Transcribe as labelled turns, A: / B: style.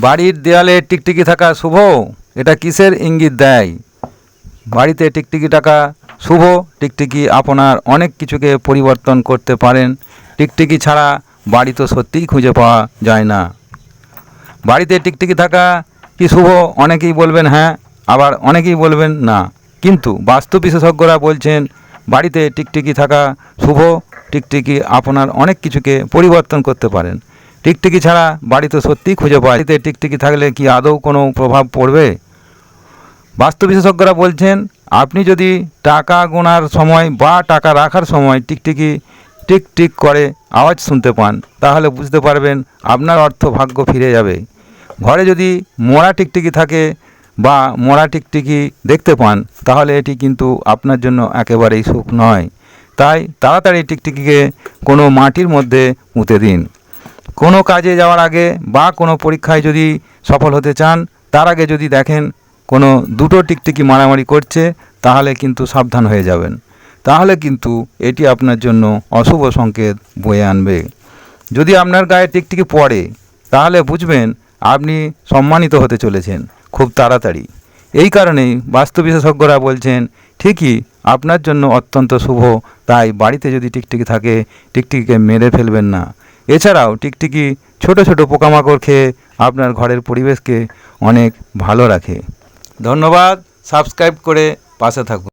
A: বাড়ির দেয়ালে টিকটিকি থাকা শুভ? এটা কিসের ইঙ্গিত দেয়? বাড়িতে টিকটিকি টাকা শুভ, টিকটিকি আপনার অনেক কিছুকে পরিবর্তন করতে পারেন। টিকটিকি ছাড়া বাড়ি তো সত্যিই খুঁজে পাওয়া যায় না। বাড়িতে টিকটিকি থাকা কি শুভ? অনেকেই বলবেন হ্যাঁ। আবার অনেকেই বলবেন, না। কিন্তু বাস্তু বিশেষজ্ঞরা বলছেন, বাড়িতে টিকটিকি থাকা শুভ, টিকটিকি আপনার অনেক কিছুকে পরিবর্তন করতে পারেন। টিকটিকি ছাড়া বাড়ি তো সত্যিই খুঁজে বাড়িতে টিকটিকি থাকলে কি আদৌ কোনো প্রভাব পড়বে? বাস্তু বিশেষজ্ঞরা বলছেন, আপনি যদি টাকা গোনার সময় বা টাকা রাখার সময় টিকটিকি টিক টিক করে আওয়াজ শুনতে পান, তাহলে বুঝতে পারবেন আপনার অর্থ ভাগ্য ফিরে যাবে। ঘরে যদি মোড়া টিকটিকি থাকে বা মোড়া টিকটিকি দেখতে পান, তাহলে এটি কিন্তু আপনার জন্য একেবারেই সুখ নয়। তাই তাড়াতাড়ি টিকটিকিকে কোনো মাটির মধ্যে পুঁতে দিন। কোনো কাজে যাওয়ার আগে বা কোনো পরীক্ষায় যদি সফল হতে চান, তার আগে যদি দেখেন কোনো দুটো টিকটিকি মারামারি করছে, তাহলে কিন্তু সাবধান হয়ে যাবেন। তাহলে কিন্তু এটি আপনার জন্য অশুভ সংকেত বয়ে আনবে। যদি আপনার গায়ে টিকটিকি পড়ে, তাহলে বুঝবেন আপনি সম্মানিত হতে চলেছেন খুব তাড়াতাড়ি। এই কারণেই বাস্তু বিশেষজ্ঞরা বলছেন, ঠিকই আপনার জন্য অত্যন্ত শুভ, তাই বাড়িতে যদি টিকটিকি থাকে, টিকটিকিকে মেরে ফেলবেন না। এছাড়াও টিকটিকি ছোট ছোট পোকামাকড় খেয়ে আপনার ঘরের পরিবেশকে অনেক ভালো রাখে। ধন্যবাদ, সাবস্ক্রাইব করে পাশে থাকুন।